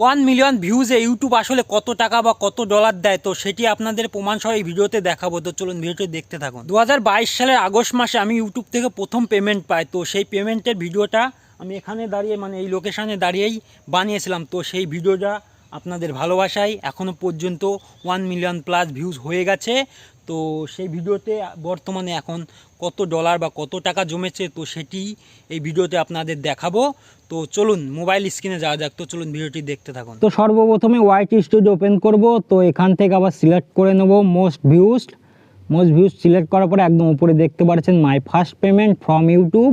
One million ভিউজে YouTube আসলে কত টাকা বা কত ডলার দেয়, তো সেটি আপনাদের প্রমাণ সহ এই ভিডিওতে দেখাবো। তো চলুন ভিডিওটি দেখতে থাকুন। দু হাজার বাইশ সালের আগস্ট মাসে আমি ইউটিউব থেকে প্রথম পেমেন্ট পাই, তো সেই পেমেন্টের ভিডিওটা আমি এখানে দাঁড়িয়ে মানে এই লোকেশানে দাঁড়িয়েই বানিয়েছিলাম। তো সেই ভিডিওটা আপনাদের ভালোবাসায় এখনও পর্যন্ত ওয়ান মিলিয়ন প্লাস ভিউজ হয়ে গেছে। তো সেই ভিডিওতে বর্তমানে এখন কত ডলার বা কত টাকা জমেছে, তো সেটি এই ভিডিওতে আপনাদের দেখাবো। তো চলুন মোবাইল স্ক্রিনে যাওয়া যাক। তো চলুন, ভিডিওটি দেখতে থাকুন। তো সর্বপ্রথমে ওয়াইটি স্টুডিও ওপেন করব। তো এখান থেকে আবার সিলেক্ট করে নেব most views most views select করার পরে একদম উপরে দেখতে পাচ্ছেন my first payment from YouTube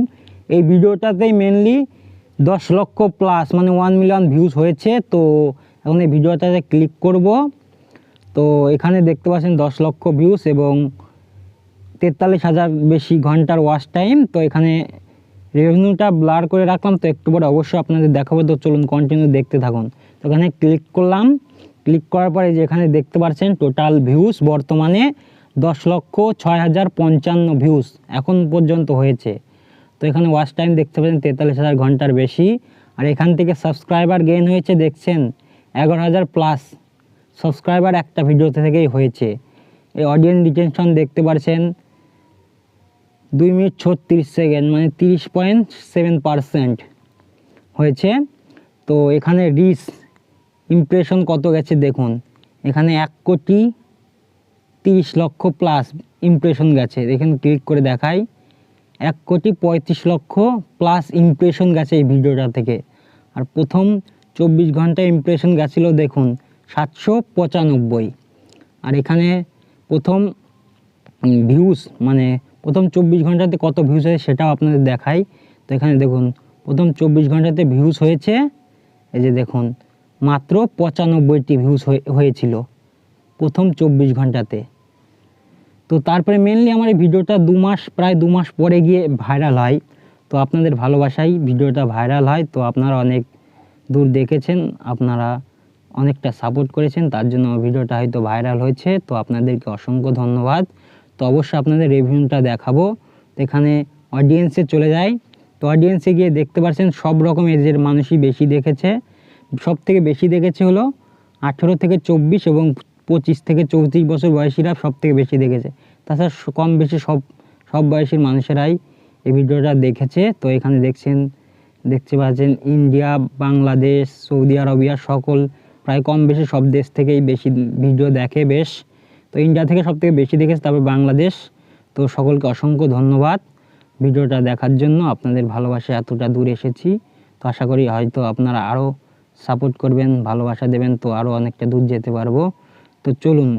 এই ভিডিওটাতেই মেনলি দশ লক্ষ প্লাস মানে ওয়ান মিলিয়ন ভিউজ হয়েছে। তো এখন এই ভিডিওটাতে ক্লিক করব। তো এখানে দেখতে পাচ্ছেন দশ লক্ষ ভিউজ এবং তেতাল্লিশ হাজার বেশি ঘণ্টার ওয়াচ টাইম তো এখানে রেভিনিউটা ব্লার করে রাখলাম, তো একটু পরে অবশ্যই আপনাদের দেখাবো। তো চলুন কন্টিনিউ দেখতে থাকুন। তো এখানে ক্লিক করলাম। ক্লিক করার পরে যে এখানে দেখতে পাচ্ছেন টোটাল ভিউস বর্তমানে দশ লক্ষ ছয় হাজার পঞ্চান্ন ভিউস এখন পর্যন্ত হয়েছে। তো এখানে ওয়াচ টাইম দেখতে পাচ্ছেন, তেতাল্লিশ হাজার ঘণ্টার বেশি। আর এখান থেকে সাবস্ক্রাইবার গেইন হয়েছে, দেখছেন, এগারো হাজার প্লাস সাবস্ক্রাইবার একটা ভিডিওতে থেকেই হয়েছে। এই অডিয়েন্স ডিটেনশন দেখতে পাচ্ছেন দুই মিনিট ছত্রিশ সেকেন্ড মানে তিরিশ পয়েন্ট সেভেন পারসেন্ট হয়েছে। তো এখানে রিস ইমপ্রেশন কত গেছে দেখুন। এখানে এক কোটি তিরিশ লক্ষ প্লাস ইমপ্রেশন গেছে। এখানে ক্লিক করে দেখাই। এক কোটি পঁয়ত্রিশ লক্ষ প্লাস ইমপ্রেশন গেছে এই ভিডিওটা থেকে। আর প্রথম চব্বিশ ঘণ্টা ইমপ্রেশন গেছিল দেখুন, সাতশো পঁচানব্বই। আর এখানে প্রথম ভিউজ মানে প্রথম চব্বিশ ঘন্টাতে কত ভিউজ হয়েছে সেটাও আপনাদের দেখাই। তো এখানে দেখুন, প্রথম চব্বিশ ঘন্টাতে ভিউজ হয়েছে, এই যে দেখুন, মাত্র পঁচানব্বইটি ভিউজ হয়েছিল প্রথম চব্বিশ ঘন্টাতে। তো তারপরে মেনলি আমার এই ভিডিওটা দু মাস, প্রায় দু মাস পরে গিয়ে ভাইরাল হয়। তো আপনাদের ভালোবাসাই ভিডিওটা ভাইরাল হয়। তো আপনারা অনেক দূর দেখেছেন, আপনারা অনেকটা সাপোর্ট করেছেন, তার জন্য ভিডিওটা হয়তো ভাইরাল হয়েছে। তো আপনাদেরকে অসংখ্য ধন্যবাদ। তো অবশ্যই আপনাদের রিভিউটা দেখাবো। তো এখানে অডিয়েন্সে চলে যায় তো অডিয়েন্সে গিয়ে দেখতে পাচ্ছেন সব রকম এজের মানুষই বেশি দেখেছে। সব থেকে বেশি দেখেছে হলো আঠেরো থেকে চব্বিশ এবং পঁচিশ থেকে চৌত্রিশ বছর বয়সীরা সব থেকে বেশি দেখেছে। তাছাড়া কম বেশি সব সব বয়সীর মানুষেরাই এই ভিডিওটা দেখেছে। তো এখানে দেখছেন, দেখতে পাচ্ছেন ইন্ডিয়া, বাংলাদেশ, সৌদি আরবিয়া সকল, প্রায় কম বেশি সব দেশ থেকেই বেশি ভিডিও দেখে বেশ। তো ইন্ডিয়া থেকে সব থেকে বেশি দেখেছে, তারপর বাংলাদেশ। তো সকলকে অসংখ্য ধন্যবাদ। ভিডিওটা দেখার জন্য আপনাদের ভালোবাসা এতটা দূর এসেছি। তো আশা করি হয়তো আপনারা আরও সাপোর্ট করবেন, ভালোবাসা দেবেন, তো আরও অনেকটা দূর যেতে পারব। তো চলুন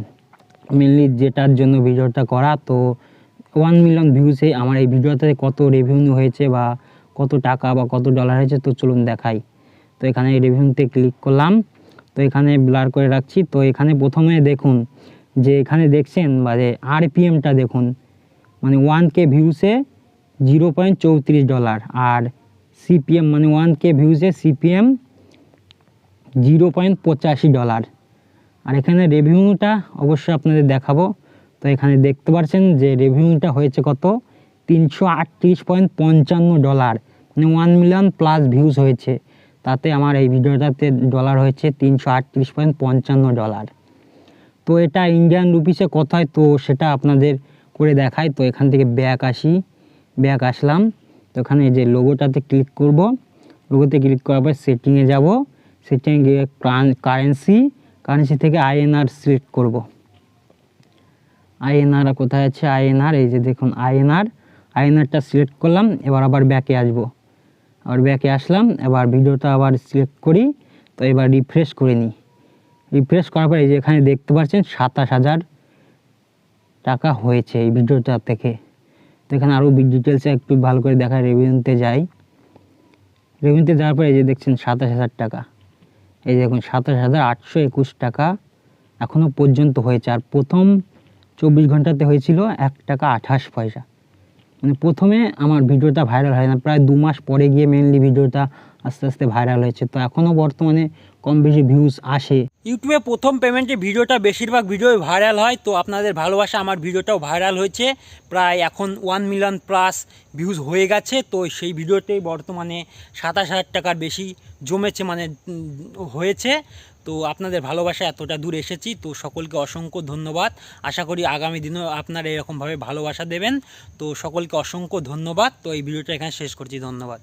মেনলি যেটার জন্য ভিডিওটা করা, তো ওয়ান মিলিয়ন ভিউসে আমার এই ভিডিওতে কত রেভিনিউ হয়েছে বা কত টাকা বা কত ডলার হয়েছে, তো চলুন দেখাই। তো এখানে রেভিনিউতে ক্লিক করলাম। তো এখানে ব্লার করে রাখছি। তো এখানে প্রথমে দেখুন যে এখানে দেখছেন যে আরপিএমটা দেখুন। মানে ওয়ান কে ভিউসে জিরো পয়েন্ট চৌত্রিশ ডলার আর সিপিএম মানে ওয়ান কে ভিউসে সিপিএম জিরো পয়েন্ট পঁচাশি ডলার আর এখানে রেভিনিউটা অবশ্যই আপনাদের দেখাবো। তো এখানে দেখতে পাচ্ছেন যে রেভিনিউটা হয়েছে কত? তিনশো আটত্রিশ পয়েন্ট পঞ্চান্ন ডলার মানে ওয়ান মিলিয়ন প্লাস ভিউজ হয়েছে। তাতে আমার এই ভিডিওটাতে ডলার হয়েছে তিনশো আটত্রিশ পয়েন্ট পঞ্চান্ন ডলার তো এটা ইন্ডিয়ান রুপিসে কত হয় তো সেটা আপনাদের করে দেখায় তো এখান থেকে ব্যাক আসি। ব্যাক আসলাম। তো এখানে যে লোগোটাতে ক্লিক করব। লোগোতে ক্লিক করার পর সেটিংয়ে যাব। সেটিংয়ে গিয়ে কারেন্সি কারেন্সি থেকে আইএনআর সিলেক্ট করব। আইএনআর কোথায় আছে? আইএনআর এই যে দেখুন আইএনআর আইএনআরটা সিলেক্ট করলাম। এবার আবার ব্যাকে আসব। আবার ব্যাকে আসলাম। এবার ভিডিওটা আবার সিলেক্ট করি। তো এবার রিফ্রেশ করে নিই। রিফ্রেশ করার পর এই যে এখানে দেখতে পাচ্ছেন সাতাশ হাজার টাকা হয়েছে এই ভিডিওটা থেকে। তো এখানে আরও ডিটেলসে একটু ভালো করে দেখা রেভিনিউতে যাই। রেভিনিউতে যাওয়ার পরে এই যে দেখছেন সাতাশ হাজার টাকা। এই যে দেখুন সাতাশ হাজার আটশো একুশ টাকা এখনও পর্যন্ত হয়েছে। আর প্রথম চব্বিশ ঘন্টাতে হয়েছিল এক টাকা আঠাশ পয়সা। মানে প্রথমে আমার ভিডিওটা ভাইরাল হয় না, প্রায় দু মাস পরে গিয়ে মেনলি ভিডিওটা আস্তে আস্তে ভাইরাল হয়েছে। তো এখনও বর্তমানে কম বেশি ভিউজ আসে। ইউটিউবে প্রথম পেমেন্টে ভিডিওটা বেশিরভাগ ভিডিওই ভাইরাল হয়, তো আপনাদের ভালোবাসা আমার ভিডিওটাও ভাইরাল হয়েছে। প্রায় এখন ওয়ান মিলিয়ন প্লাস ভিউজ হয়ে গেছে, তো সেই ভিডিওতেই বর্তমানে সাতাশ হাজার টাকার বেশি জমেছে মানে হয়েছে। তো আপনাদের ভালোবাসা এতটা দূর এসেছি, তো সকলকে অসংখ্য ধন্যবাদ। আশা করি আগামী দিনও আপনারা এরকমভাবে ভালোবাসা দেবেন। তো সকলকে অসংখ্য ধন্যবাদ। তো এই ভিডিওটা এখানে শেষ করছি। ধন্যবাদ।